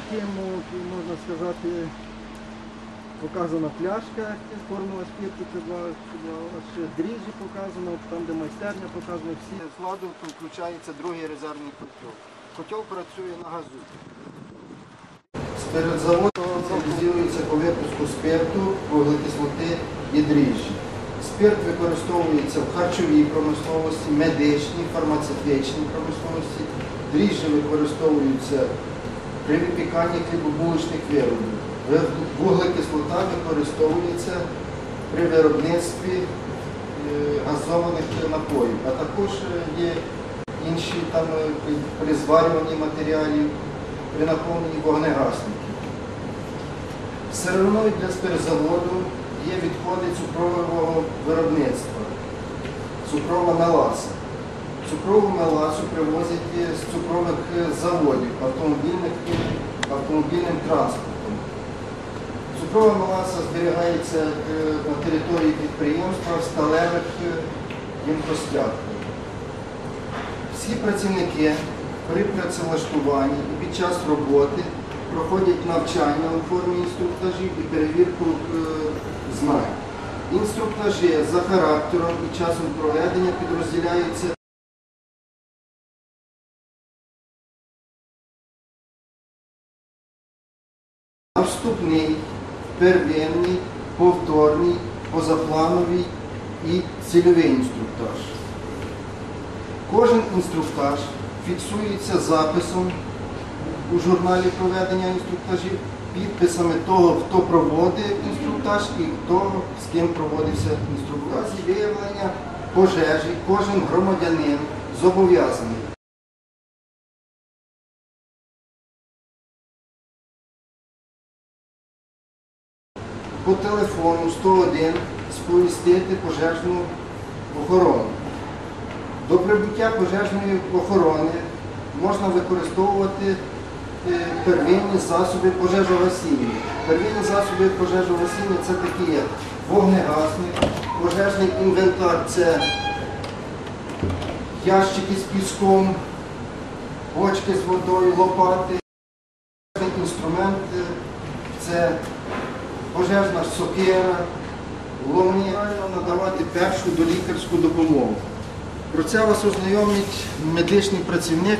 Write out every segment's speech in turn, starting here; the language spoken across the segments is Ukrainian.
таким, можна сказати, показана пляшка, формула спирту, це два, це два ще дріжджі показано, там де майстерня показано, всі складу включається другий резервний котел. Котел працює на газу. Спиртзавод спеціалізується по випуску спирту, вуглекислоти і дріжджі. Спирт використовується в харчовій промисловості, медичній, фармацевтичній промисловості. Дріжджі використовуються при випіканні хлібобулочних виробів. Вуглекислота використовується при виробництві е, газованих напоїв, а також е, є інші там е, при- зварюванні матеріалів, при наповненні вогнегасників. Сировиною для спиртзаводу є відходи цукрового виробництва, цукрова меласа. Цукрову меласу привозять е, з цукрових е, заводів автомобільних, автомобільним транспортом. Цукрова меласа зберігається е, на території підприємства в сталевих ємкостях. Всі працівники при працевлаштуванні і під час роботи проходять навчання у формі інструктажів і перевірку знань. Інструктажі за характером і часом проведення підрозділяються первинний, повторний, позаплановий і цільовий інструктаж. Кожен інструктаж фіксується записом у журналі проведення інструктажів, підписами того, хто проводив інструктаж і хто з ким проводився інструктаж. Виявлення пожежі кожен громадянин зобов'язаний по телефону 101 сповістити пожежну охорону. До прибуття пожежної охорони можна використовувати е, первинні засоби пожежогасіння. Первинні засоби пожежогасіння це такі як вогнегасник, пожежний інвентар це ящики з піском, бочки з водою, лопати. Інструмент це пожежна сокира, головне надавати першу долікарську допомогу. Про це вас ознайомить медичний працівник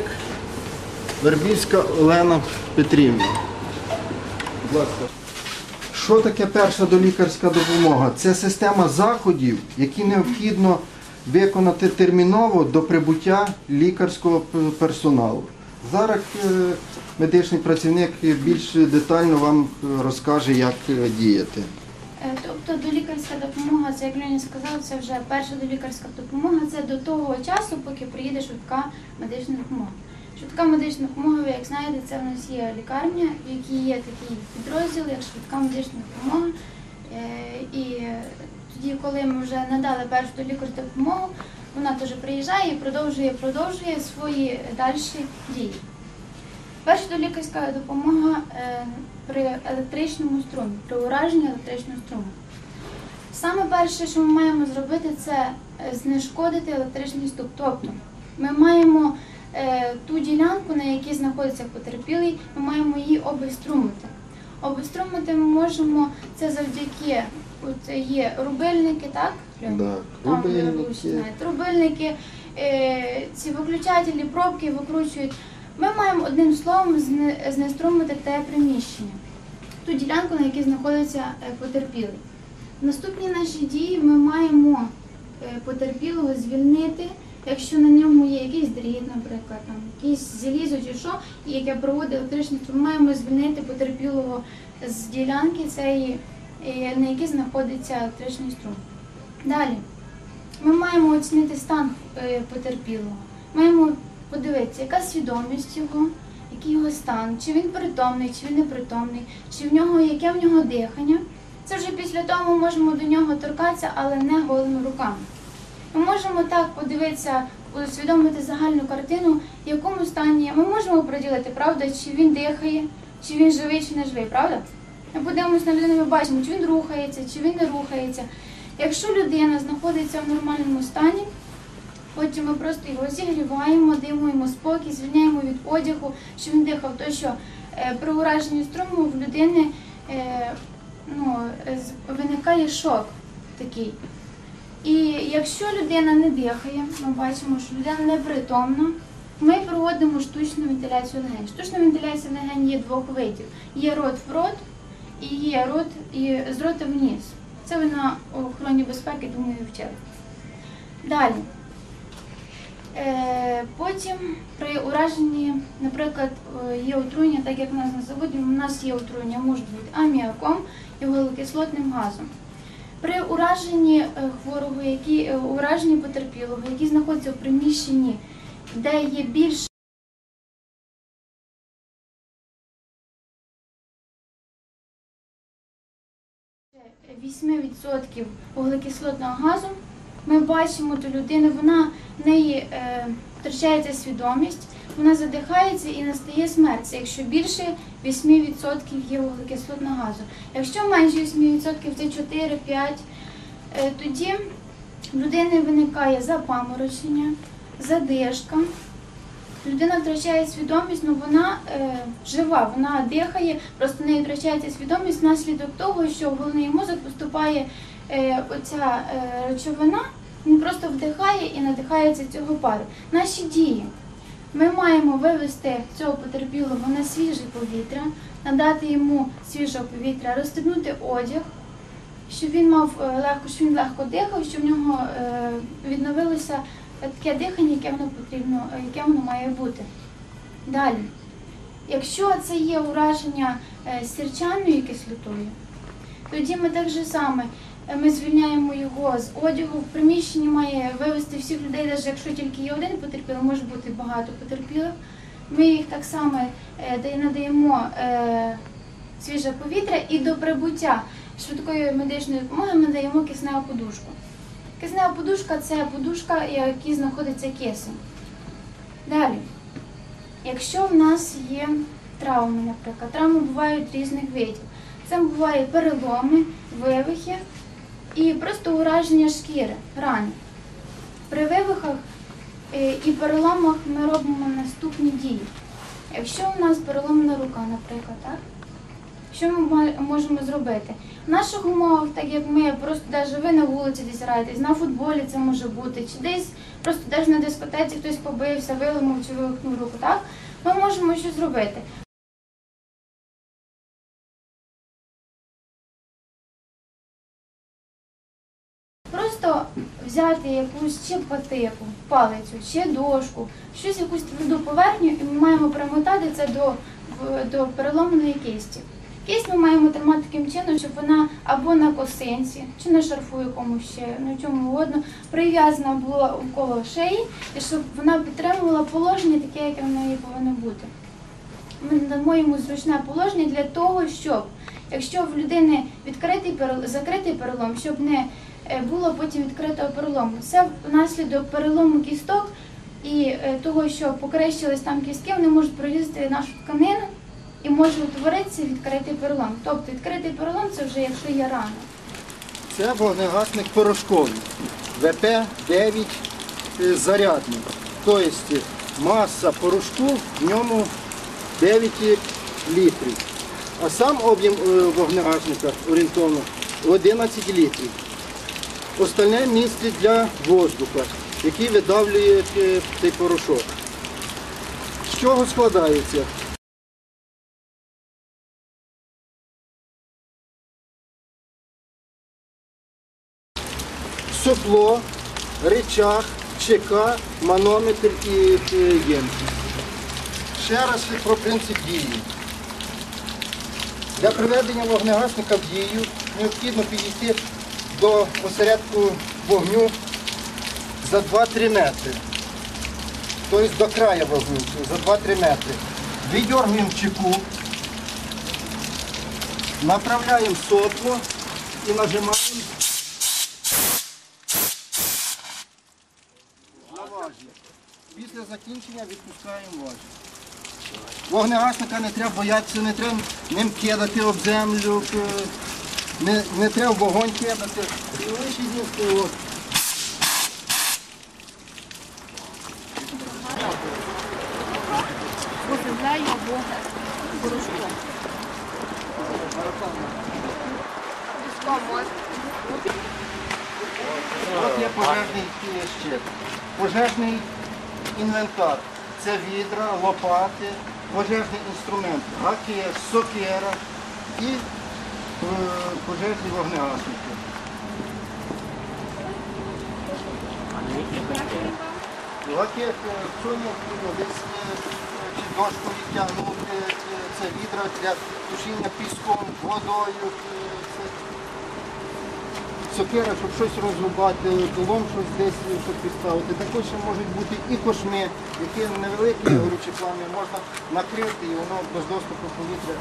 Вербівська Олена Петрівна. Будь ласка. Що таке перша долікарська допомога? Це система заходів, які необхідно виконати терміново до прибуття лікарського персоналу. Зараз е, медичний працівник більш детально вам розкаже, як е, діяти. Е, Тобто долікарська допомога, це як Леонід сказав, це вже перша долікарська допомога, це до того часу, поки приїде швидка медична допомога. Швидка медична допомога, ви як знаєте, це в нас є лікарня, в якій є такий підрозділ, як швидка медична допомога. Е, І тоді, коли ми вже надали першу долікарську допомогу, вона теж приїжджає і продовжує, продовжує свої дальші дії. Перша долікарська допомога е, при електричному струмі, при ураженні електричного струму. Саме перше, що ми маємо зробити, це е, знешкодити електричний стук. Тобто ми маємо е, ту ділянку, на якій знаходиться потерпілий, ми маємо її обеструмити. Обеструмити ми можемо це завдяки от є рубильники, так? Да, Там, рубильники. рубильники, ці виключателі, пробки викручують. Ми маємо одним словом знеструмити те приміщення, ту ділянку, на якій знаходиться е, потерпілий. Наступні наші дії ми маємо е, потерпілого звільнити, якщо на ньому є якийсь дріт, наприклад, там, якийсь залізо чи що, яке проводить електричний струм, ми маємо звільнити потерпілого з ділянки цієї, е, на якій знаходиться електричний струм. Далі ми маємо оцінити стан потерпілого. Маємо подивитися, яка свідомість його, який його стан, чи він притомний, чи він непритомний, чи в нього яке в нього дихання. Це вже після того ми можемо до нього торкатися, але не голими руками. Ми можемо так подивитися, усвідомити загальну картину, в якому стані. Ми можемо приділити, правда, чи він дихає, чи він живий, чи не живий, правда? Ми подивимося на людину, ми бачимо, чи він рухається, чи він не рухається. Якщо людина знаходиться в нормальному стані, потім ми просто його зігріваємо, йому спокій, звільняємо від одягу, що він дихав, то що е, при ураженні струму в людини е, ну, виникає шок такий. І якщо людина не дихає, ми бачимо, що людина непритомна, ми проводимо штучну вентиляцію легень. Штучна вентиляція легень є двох видів: є рот в рот і є рот і з рота вниз. Це ви на охороні безпеки, думаю, вчили. Далі. Е, потім при ураженні, наприклад, е, є отруєння, так як в нас на заводі, у нас є отруєння, може бути аміаком і вуглекислотним газом. При ураженні е, хворого, які, ураженні потерпілого, які знаходяться в приміщенні, де є більше 8% вуглекислотного газу, ми бачимо ту людину, вона в неї е, втрачається свідомість, вона задихається і настає смерть. Якщо більше 8% є вуглекислотного газу. Якщо менше 8% це 4-5, е, тоді в людини виникає запаморочення, задишка. Людина втрачає свідомість, але вона е, жива, вона дихає, просто в неї втрачається свідомість внаслідок того, що головний мозок поступає оця е, речовина, він просто вдихає і надихається цього пару. Наші дії. Ми маємо вивести цього потерпілого на свіже повітря, надати йому свіжого повітря, розстебнути одяг, щоб він мав е, легко, щоб він легко дихав, щоб в нього е, відновилося таке дихання, яке воно потрібно, е, яке воно має бути. Далі, якщо це є ураження е, сірчаною кислотою, тоді ми так же саме е, ми звільняємо його з одягу. В приміщенні має вивести всіх людей, навіть якщо тільки є один потерпілий, може бути багато потерпілих. Ми їх так само е, надаємо е, свіже повітря і до прибуття швидкої медичної допомоги ми даємо кисневу подушку. Киснева подушка це подушка, в якій знаходиться кисень. Далі, якщо в нас є травми, наприклад, травми бувають різних видів. Це бувають переломи, вивихи і просто ураження шкіри, рани. При вивихах е, і переломах ми робимо наступні дії. Якщо у нас переломана рука, наприклад, так? Що ми можемо зробити? В наших умовах, так як ми просто навіть ви на вулиці десь граєтесь, на футболі це може бути, чи десь просто десь на дискотеці хтось побився, виламав чи вивихнув руку, так? Ми можемо що зробити. Взяти якусь чи патику, палицю, чи дошку, щось якусь тверду поверхню, і ми маємо примотати це до, до переломаної кисті. Кисть ми маємо тримати таким чином, щоб вона або на косинці, чи на шарфу якомусь ще, на чому угодно, прив'язана була навколо шиї, і щоб вона підтримувала положення таке, яке в неї повинно бути. Ми надамо йому зручне положення для того, щоб якщо в людини відкритий перел- закритий перелом, щоб не було потім відкритого перелому. Це внаслідок перелому кісток і е, того, що покрещились там кістки, вони можуть прорізати нашу тканину і може утворитися відкритий перелом. Тобто відкритий перелом це вже якщо є рана. Це вогнегасник порошковий. ВП-9 е, зарядний. Тобто маса порошку в ньому 9 літрів. А сам об'єм е, вогнегасника орієнтовно 11 літрів. Остальне місце для воздуха, який видавлює е, цей порошок. З чого складається? сопло, речах, ЧК, манометр і е, ємкість. Ще раз про принцип дії. Для приведення вогнегасника в дію необхідно підійти до осередку вогню за 2-3 метри. Тобто до краю вогню за 2-3 метри. Віддергуємо чеку, направляємо сопло і нажимаємо на. Після закінчення відпускаємо важіль. Вогнегасника не треба боятися, не треба ним кидати об землю, не, не треба вогонь кидати. І лише їсти от. От є пожежний щит. Пожежний інвентар. Це відра, лопати, пожежний інструмент, гаки, сокира і пожежні вогнегасники. Гаки е, в цьому десь е, дошку відтягнути, е, це відра для тушіння піском, водою. е, сокира, щоб щось розрубати, долом щось десь щоб підставити. Також можуть бути і кошми, які невеликі горючі плам'я можна накрити і воно без доступу повітря